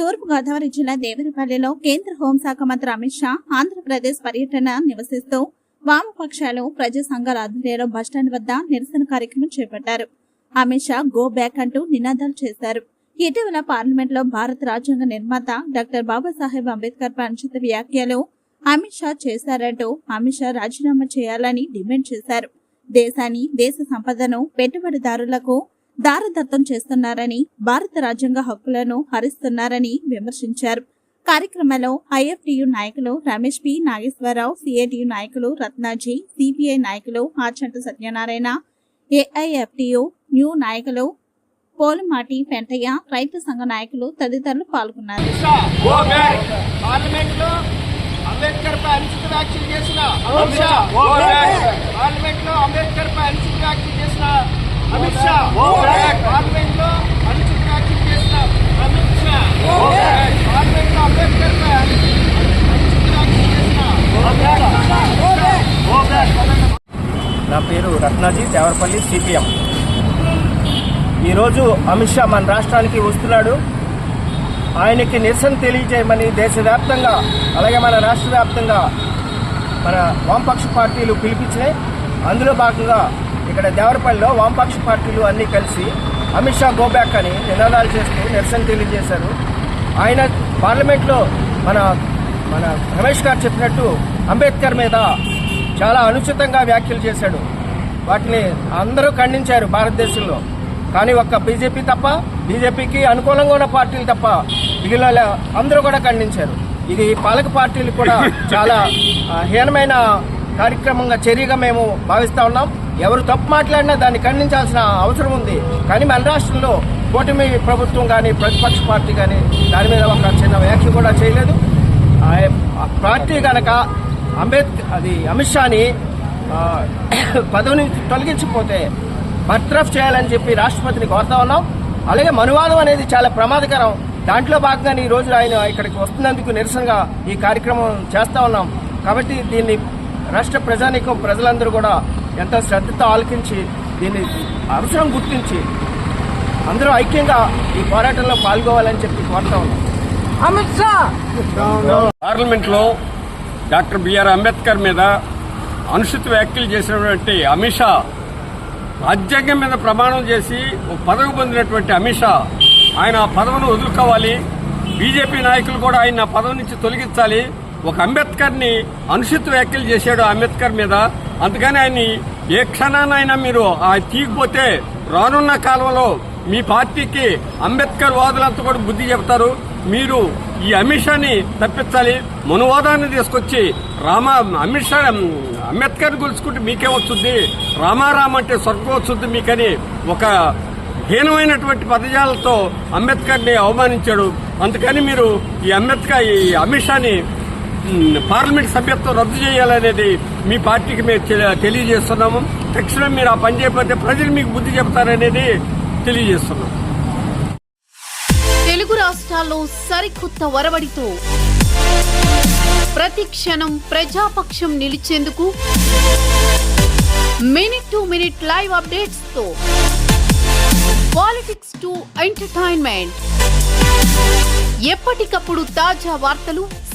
తూర్పుగోదావరి జిల్లా దేవరపల్లిలో కేంద్ర హోంశాఖ మంత్రి అమిత్ షా ఆంధ్రప్రదేశ్ పర్యటన నివసిస్తూ వామపక్షాలు ప్రజా సంఘాల ఆధ్వర్యంలో బస్టాండ్ వద్ద నిరసన కార్యక్రమం చేపట్టారు. అమిత్ షా గో బ్యాక్ అంటూ నినాదాలు చేశారు. ఇటీవల పార్లమెంట్లో భారత రాజ్యాంగ నిర్మాత డాక్టర్ బాబాసాహెబ్ అంబేద్కర్ పై వ్యాఖ్యలు అమిత్ షా చేశారంటూ అమిత్ షా రాజీనామా చేయాలని డిమాండ్ చేశారు. దేశాన్ని దేశ సంపదను పెట్టుబడిదారులకు దారదత్తం చేస్తున్నారని భారత రాజ్యాంగ హక్కులను హరిస్తున్నారని విమర్శించారు. కార్యక్రమంలో ఐఎఫ్టియు నాయకులు రమేష్ పి. నాగేశ్వరరావు సిఐటియు నాయకులు రత్నాజీ సిపిఐ నాయకులు ఆచంట సత్యనారాయణ ఏఐఎఫ్టియు న్యూ నాయకులు పోలమాటి పెంటయ్య రైతు సంఘ నాయకులు తదితరులు పాల్గొన్నారు. అంబేద్కర్ పై అనుచిత వ్యాఖ్యలు చేసిన అమిత్ షా గో బ్యాక్ పార్లమెంట్లో అంబేద్కర్ పై అనుచిత వ్యాఖ్యలు చేసిన అమిత్ షా చేసిన అమిత్ షా అంబేద్కర్ నా పేరు రత్నాజీ దేవరపల్లి సిపిఎం. ఈరోజు అమిత్ షా మన రాష్ట్రానికి వస్తున్నాడు. ఆయనకి నిరసన తెలియజేయమని దేశవ్యాప్తంగా అలాగే మన రాష్ట్ర వ్యాప్తంగా మన వామపక్ష పార్టీలు పిలిపించినాయి. అందులో భాగంగా ఇక్కడ దేవరపల్లిలో వామపక్ష పార్టీలు అన్నీ కలిసి అమిత్ షా గోబ్యాక్ అని నినాదాలు చేస్తూ నిరసన తెలియజేశారు. ఆయన పార్లమెంట్లో మన మన రమేష్ గారు చెప్పినట్టు అంబేద్కర్ మీద చాలా అనుచితంగా వ్యాఖ్యలు చేశాడు. వాటిని అందరూ ఖండించారు భారతదేశంలో. కానీ ఒక్క బీజేపీ తప్ప బీజేపీకి అనుకూలంగా ఉన్న పార్టీలు తప్ప మిగిలిన అందరూ కూడా ఖండించారు. ఇది పాలక పార్టీలు కూడా చాలా హీనమైన కార్యక్రమంగా చర్యగా మేము భావిస్తూ ఉన్నాం. ఎవరు తప్పు మాట్లాడినా దాన్ని ఖండించాల్సిన అవసరం ఉంది. కానీ మన రాష్ట్రంలో కూటమి ప్రభుత్వం కానీ ప్రతిపక్ష పార్టీ కానీ దాని మీద ఒక చిన్న వ్యాఖ్య కూడా చేయలేదు. ఆ పార్టీ కనుక అంబేద్కర్ అది అమిత్ షాని పదవి నుంచి తొలగించకపోతే బర్త్రఫ్ చేయాలని చెప్పి రాష్ట్రపతిని కోరుతా ఉన్నాం. అలాగే మనువాదం అనేది చాలా ప్రమాదకరం. దాంట్లో భాగంగానే ఈ రోజు ఆయన ఇక్కడికి వస్తున్నందుకు నిరసనగా ఈ కార్యక్రమం చేస్తా ఉన్నాం. కాబట్టి దీన్ని రాష్ట్ర ప్రజానీకం ప్రజలందరూ కూడా ఎంతో శ్రద్ధతో ఆలకించి దీన్ని అవసరం గుర్తించి అందరూ ఐక్యంగా ఈ పోరాటంలో పాల్గొవాలని చెప్పి కోరుతా ఉన్నాం. పార్లమెంట్లో డాక్టర్ బిఆర్ అంబేద్కర్ మీద అనుచిత వ్యాఖ్యలు చేసినటువంటి అమిత్ షా రాజ్యాంగం మీద ప్రమాణం చేసి ఒక పదవి పొందినటువంటి అమిత్ షా ఆయన ఆ పదవిని వదులుకోవాలి. బీజేపీ నాయకులు కూడా ఆయన ఆ పదవి నుంచి తొలగించాలి. ఒక అంబేద్కర్ని అనుచిత వ్యాఖ్యలు చేశాడు అంబేద్కర్ మీద. అందుకని ఆయన్ని ఏ క్షణానైనా మీరు ఆ తీయకపోతే రానున్న కాలంలో మీ పార్టీకి అంబేద్కర్ వాదులంతా కూడా బుద్ధి చెప్తారు మీరు ఈ అమిత్ షాని తప్పించాలి మనువాదాన్ని తీసుకొచ్చి రామా అమిత్ షా అంబేద్కర్ గులుచుకుంటే మీకే వస్తుంది? రామారామ్ అంటే స్వర్గం వస్తుంది మీకని ఒక హీనమైనటువంటి పదజాలతో అంబేద్కర్ని అవమానించాడు. అందుకని మీరు ఈ అంబేద్కర్ ఈ అమిత్ షాని పార్లమెంట్ సభ్యత్వం రద్దు చేయాలనేది మీ పార్టీకి మేము తెలియజేస్తున్నాము. తక్షణం మీరు ఆ పని చేయకపోతే ప్రజలు మీకు బుద్ధి చెప్తారనేది తెలియజేస్తున్నాం. తెలుగు రాష్ట్రాల్లో సరికొత్త వరవడితో ప్రతి క్షణం ప్రజాపక్షం నిలిచేందుకు మినిట్ టు మినిట్ లైవ్ అప్డేట్స్తో పాలిటిక్స్ టు ఎంటర్టైన్మెంట్. ఎప్పటికప్పుడు తాజా వార్తలు